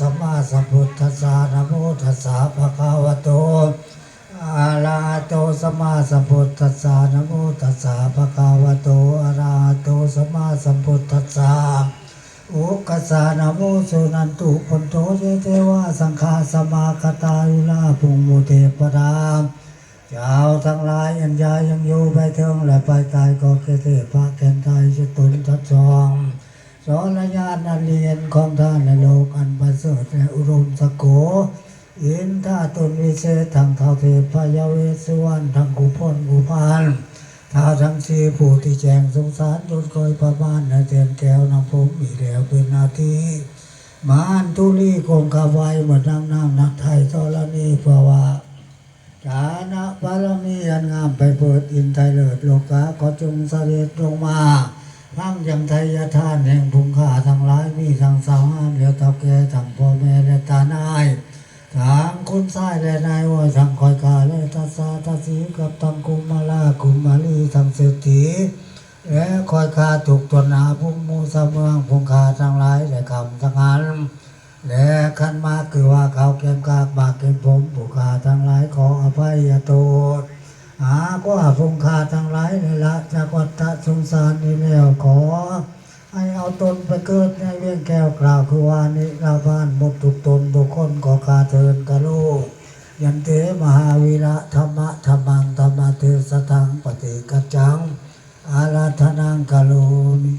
สัมมาสัมพุทธัสสะนะโมตัสสะภะคะวะโตอะระหะโตสัมมาสัมพุทธัสสะนะโมตัสสะภะคะวะโตอะระหะโตสัมมาสัมพุทธัสสะอุกัสสะนะโมสุนันตุปนโตเจเทวะสังฆาสมาคตายุลาภุงมุเทปดามเจ้าทั้งหลายอันยายังอยู่ไปเทิงและไปตายก็เกเทพระแกนไทยจะตุนทัดจอง สอนญาณนันเรียนของท่านในโลกอันประเสริฐและอุดมสโกอินท่าตนวิเศษทางเท่าเทพยาเวสุวรรณทางกุพลกุพานท้าทั้งสี่ผู้ที่แจงสงสารจนคอยประมาณในเตียนแก้วนำผมอีกแล้วเป็นนาทีมานทุลีคงคาไว้เหมือนนางน้ำนักไทยธรณีเพราว่าฐานะบารมีอันงามไปเปิดอินไทยเลิศโลกาก็จงเสด็จลงมา ทั้งยังไทยทานแห่งภูมิค่าทั้งหลายมีทั้งสาวงามเหลียวเท่าแก่ทั้งพ่อแม่และตานายทั้งคุณชายและนายว่าทั้งคอยกาและทัศาทัศสีกับทั้งกุมาลากุมาลีทั้งเศรษฐีและคอยคาถูกตัวหนาภูมิมูสเมืองภูมิค่าทั้งหลายและคำทั้งอันและขันมาคือว่าเขาเก็บกากบากเก็บผมผู้ขาทั้งหลายขออภัยโทษหาก็อาฟงคาทั้ง ลายเลยละจากวัฏสงสารนี้แล้วขอ ให้เอาตนไปเกิดในเรื่องแก้วกล่าวคือวานิราพานหมดทุกตนทุกคนขอคาเทินกะโลกยันเตมหาวีระธรรมะธรรมังธรรมเทสตังปฏิกัจจังอาราธนังกะโลมิ